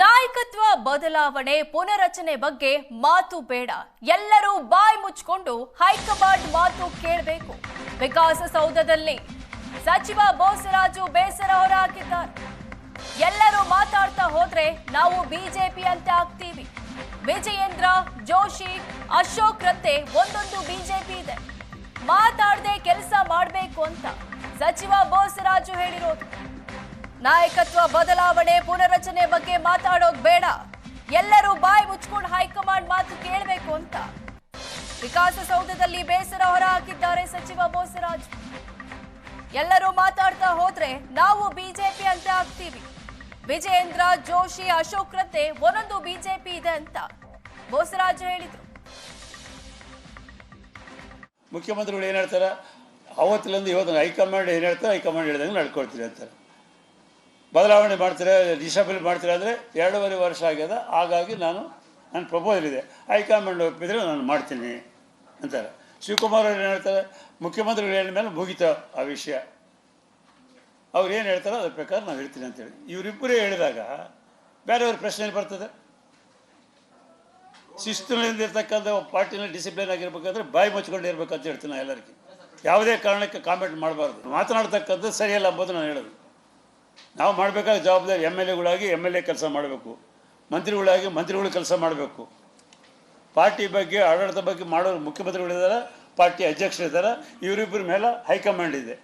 ನಾಯಕತ್ವ ಬದಲಾವಣೆ ಪುನರಚನೆ ಬಗ್ಗೆ ಮಾತು ಬೇಡ. ಎಲ್ಲರೂ ಬಾಯಿ ಮುಚ್ಕೊಂಡು ಹೈಕಮಾಂಡ್ ಮಾತು ಕೇಳಬೇಕು. ವಿಕಾಸಸೌಧದಲ್ಲಿ ಸಚಿವ ಬೋಸರಾಜು ಬೇಸರ ಹೊರಹಾಕಿದ್ದಾರೆ ಎಲ್ಲರೂ ಮಾತಾಡ್ತಾ ಹೋದ್ರೆ ನಾವು ಬಿಜೆಪಿ ಅಂತ ಆಗ್ತೀವಿ. ವಿಜಯೇಂದ್ರ, ಜೋಶಿ, ಅಶೋಕ್ ರತ್ತೆ ಒಂದೊಂದು ಬಿಜೆಪಿ ಇದೆ. ಮಾತಾಡದೆ ಕೆಲಸ ಮಾಡಬೇಕು ಅಂತ ಸಚಿವ ಬೋಸರಾಜು ಹೇಳಿರೋದು. ನಾಯಕತ್ವ ಬದಲಾವಣೆ ಪುನರಚನೆ ಬಗ್ಗೆ ಮಾತಾಡೋಕ್ ಬೇಡ. ಎಲ್ಲರೂ ಬಾಯಿ ಮುಚ್ಕೊಂಡು ಹೈಕಮಾಂಡ್ ಮಾತು ಕೇಳಬೇಕು ಅಂತ. ವಿಕಾಸಸೌಧದಲ್ಲಿ ಬೇಸರ ಹೊರಹಾಕಿದ್ದಾರೆ ಸಚಿವ ಬೋಸರಾಜ್ ಎಲ್ಲರೂ ಮಾತಾಡ್ತಾ ಹೋದ್ರೆ ನಾವು ಬಿಜೆಪಿ ಅಂತ ಆಗ್ತೀವಿ. ವಿಜಯೇಂದ್ರ ಜೋಶಿ, ಅಶೋಕ್ ರತ್ತೆ ಒಂದೊಂದು ಬಿಜೆಪಿ ಇದೆ ಅಂತ ಬೋಸರಾಜ್ ಹೇಳಿದ್ರು. ಮುಖ್ಯಮಂತ್ರಿಗಳು ಏನು ಹೇಳ್ತಾರೆ? ಅವತ್ತಿಲಿಂದ ಇವತ್ತು ಹೈಕಮಾಂಡ್ ಏನು ಹೇಳ್ತಾರೆ? ಹೈಕಮಾಂಡ್ ಹೇಳಿದಂಗೆ ನಡ್ಕೊಳ್ತೀರಿ ಅಂತಾರೆ. ಬದಲಾವಣೆ ಮಾಡ್ತೀರಾ ಡಿಸಬಲ್ ಮಾಡ್ತೀರಾ ಅಂದರೆ ಎರಡೂವರೆ ವರ್ಷ ಆಗ್ಯದ. ಹಾಗಾಗಿ ನಾನು ನನ್ನ ಪ್ರಪೋಸಲ್ ಇದೆ. ಹೈಕಮಾಂಡ್ ಒಪ್ಪಿದರೆ ನಾನು ಮಾಡ್ತೀನಿ ಅಂತಾರೆ. ಶಿವಕುಮಾರ್ ಅವ್ರು ಏನು ಹೇಳ್ತಾರೆ? ಮುಖ್ಯಮಂತ್ರಿಗಳು ಹೇಳಿದ ಮೇಲೆ ಮುಗಿತ ಆ ವಿಷಯ. ಅವ್ರು ಏನು ಹೇಳ್ತಾರೋ ಅದ್ರ ಪ್ರಕಾರ ನಾವು ಹೇಳ್ತೀನಿ ಅಂತೇಳಿ ಇವರಿಬ್ಬರೇ ಹೇಳಿದಾಗ ಬೇರೆಯವ್ರ ಪ್ರಶ್ನೆ ಬರ್ತದೆ. ಶಿಸ್ತಿನಿಂದ ಇರ್ತಕ್ಕಂಥ ಪಾರ್ಟಿನಲ್ಲಿ ಡಿಸಿಪ್ಲಿನ್ ಆಗಿರ್ಬೇಕಾದ್ರೆ ಬಾಯಿ ಮುಚ್ಕೊಂಡು ಇರ್ಬೇಕಂತ ಹೇಳ್ತೀನಿ ನಾನು ಎಲ್ಲರಿಗೂ. ಯಾವುದೇ ಕಾರಣಕ್ಕೆ ಕಾಮೆಂಟ್ ಮಾಡಬಾರ್ದು. ಮಾತನಾಡ್ತಕ್ಕಂಥದ್ದು ಸರಿಯಲ್ಲ ಅಂಬೋದು ನಾನು ಹೇಳೋದು. ನಾವು ಮಾಡಬೇಕಾದ ಜವಾಬ್ದಾರಿ ಎಂ ಎಲ್ ಎಗಳಾಗಿ ಎಂ ಎಲ್ ಎ ಕೆಲಸ ಮಾಡಬೇಕು. ಮಂತ್ರಿಗಳಾಗಿ ಮಂತ್ರಿಗಳು ಕೆಲಸ ಮಾಡಬೇಕು. ಪಾರ್ಟಿ ಬಗ್ಗೆ ಆಡಳಿತ ಬಗ್ಗೆ ಮಾಡೋರು ಮುಖ್ಯಮಂತ್ರಿಗಳಿದ್ದಾರೆ, ಪಾರ್ಟಿ ಅಧ್ಯಕ್ಷರಿದ್ದಾರೆ, ಇವರಿಬ್ಬರ ಮೇಲೆ ಹೈಕಮಾಂಡ್ ಇದೆ.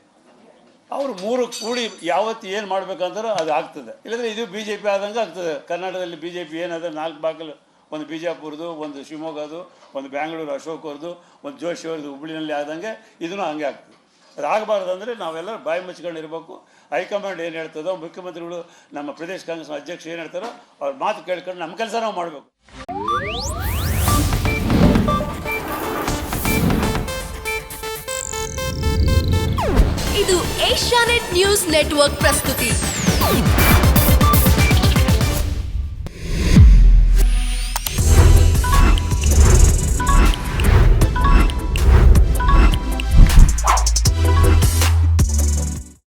ಅವರು ಮೂರು ಕೂಡಿ ಯಾವತ್ತು ಏನು ಮಾಡ್ಬೇಕಂತಾರೋ ಅದು ಆಗ್ತದೆ. ಇಲ್ಲದ್ರೆ ಇದು ಬಿ ಜೆ ಪಿ ಆದಂಗೆ ಆಗ್ತದೆ. ಕರ್ನಾಟಕದಲ್ಲಿ ಬಿ ಜೆ ಪಿ ಏನಾದರೆ ನಾಲ್ಕು ಬಾಗಿಲು, ಒಂದು ಬಿಜಾಪುರದು ಒಂದು ಶಿವಮೊಗ್ಗದು ಒಂದು ಬ್ಯಾಂಗ್ಳೂರು ಅಶೋಕ್ ಅವ್ರದ್ದು ಒಂದು ಜೋಶಿ ಅವ್ರದ್ದು ಹುಬ್ಳಿನಲ್ಲಿ ಆದಂಗೆ ಇದನ್ನು ಹಂಗೆ ಆಗ್ತದೆ. ಅದು ಆಗಬಾರ್ದು ಅಂದರೆ ನಾವೆಲ್ಲರೂ ಬಾಯಿ ಮುಚ್ಕೊಂಡು ಇರಬೇಕು ಹೈಕಮಾಂಡ್ ಏನು ಹೇಳ್ತದೋ, ಮುಖ್ಯಮಂತ್ರಿಗಳು ನಮ್ಮ ಪ್ರದೇಶ ಕಾಂಗ್ರೆಸ್ ಅಧ್ಯಕ್ಷ ಏನು ಹೇಳ್ತಾರೋ ಅವ್ರ ಮಾತು ಕೇಳ್ಕೊಂಡು ನಮ್ಮ ಕೆಲಸ ನಾವು ಮಾಡಬೇಕು. ಇದು ಏಷ್ಯಾನೆಟ್ ನ್ಯೂಸ್ ನೆಟ್ವರ್ಕ್ ಪ್ರಸ್ತುತಿ.